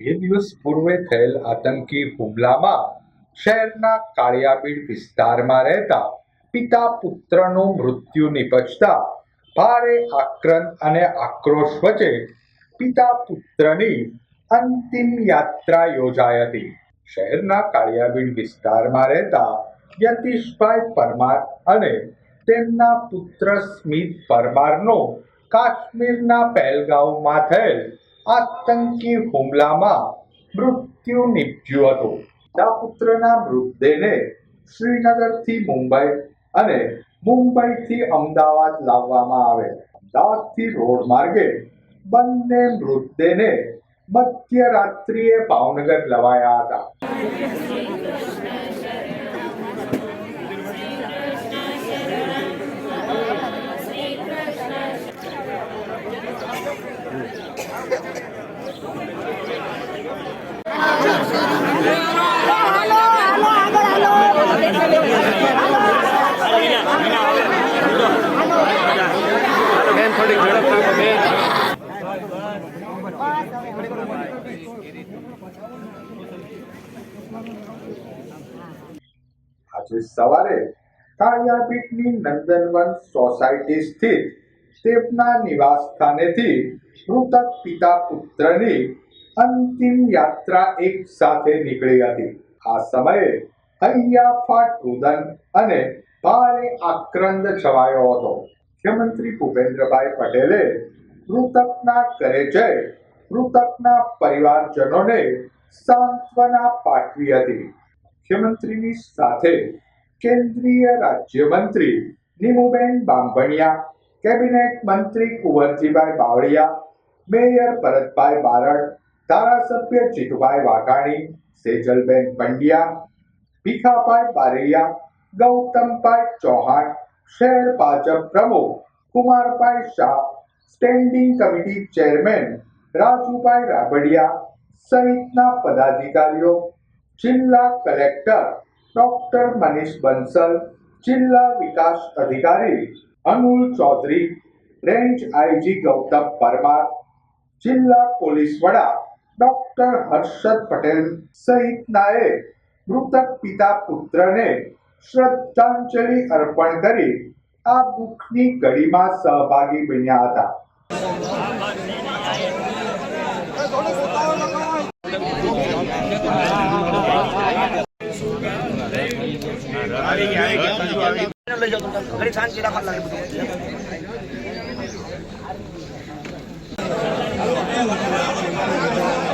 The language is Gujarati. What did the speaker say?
બે દિવસ પૂર્વે થયેલ આતંકી હુમલામાં શહેરના કાળિયાબીડ વિસ્તારમાં રહેતા પિતા પુત્રનું મૃત્યુ નિપજતા ભારે આક્રંદ અને આક્રોશ વચ્ચે પિતા પુત્રની અંતિમ યાત્રા યોજાઈ હતી. શહેરના કાળિયાબીડ વિસ્તારમાં રહેતા યતીશભાઈ પરમાર અને તેમના પુત્ર સ્મિત પરમારનો કાશ્મીરના પહેલગાંવમાં થયેલ આતંકી હુમલામાં મૃત્યુ નિપજ્યું હતું. પિતા પુત્રના મૃતદેહને શ્રીનગરથી મુંબઈ અને મુંબઈથી અમદાવાદ લાવવામાં આવે. અમદાવાદથી રોડ માર્ગે બંને મૃતદેહને મધ્યરાત્રિએ ભાવનગર લવાયા હતા. આજે સવારે કાળિયાપીઠની નંદનવન સોસાયટી સ્થિત તેમના નિવાસ સ્થાનેથી મૃતક પિતા પુત્રની અંતિમ યાત્રા એક સાથે નીકળી હતી. આ સમયે હૈયાફાટ રુદન અને ભારે આક્રંદ છવાયો હતો. મુખ્યમંત્રી ભૂપેન્દ્રભાઈ પટેલે મૃતકના ઘરે જઈ મૃતકના પરિવારજનોને સાંત્વના પાઠવી હતી. મુખ્યમંત્રીની સાથે કેન્દ્રીય રાજ્યમંત્રી નીમુબેન બાંભણિયા, કેબિનેટ મંત્રી કુંવરજીભાઈ બાવળિયા, મેયર ભરતભાઈ બારડ, ધારાસભ્ય જીતુભાઈ વાઘાણી, સેજલબેન પંડ્યા, ભીખાભાઈ બારૈયા, ગૌતમભાઈ ચૌહાણ, શહેર ભાજપ પ્રમુખ Kumarbhai Shah, standing committee chairman Rajubhai Rabadiya સહિતના પદાધિકારીઓ, જિલ્લા કલેક્ટર ડોક્ટર મનીષ બંસલ, જિલ્લા વિકાસ અધિકારી અનુલ ચૌધરી, રેન્જ આઈજી ગૌતમ પરમાર, જિલ્લા પોલીસ વડા ડોક્ટર હર્ષદ પટેલ સહિતનાએ મૃતક પિતા પુત્રને શ્રદ્ધાંજલિ અર્પણ કરી આ દુઃખની ઘડીમાં સહભાગી બન્યા હતા. どうもありがとうございました。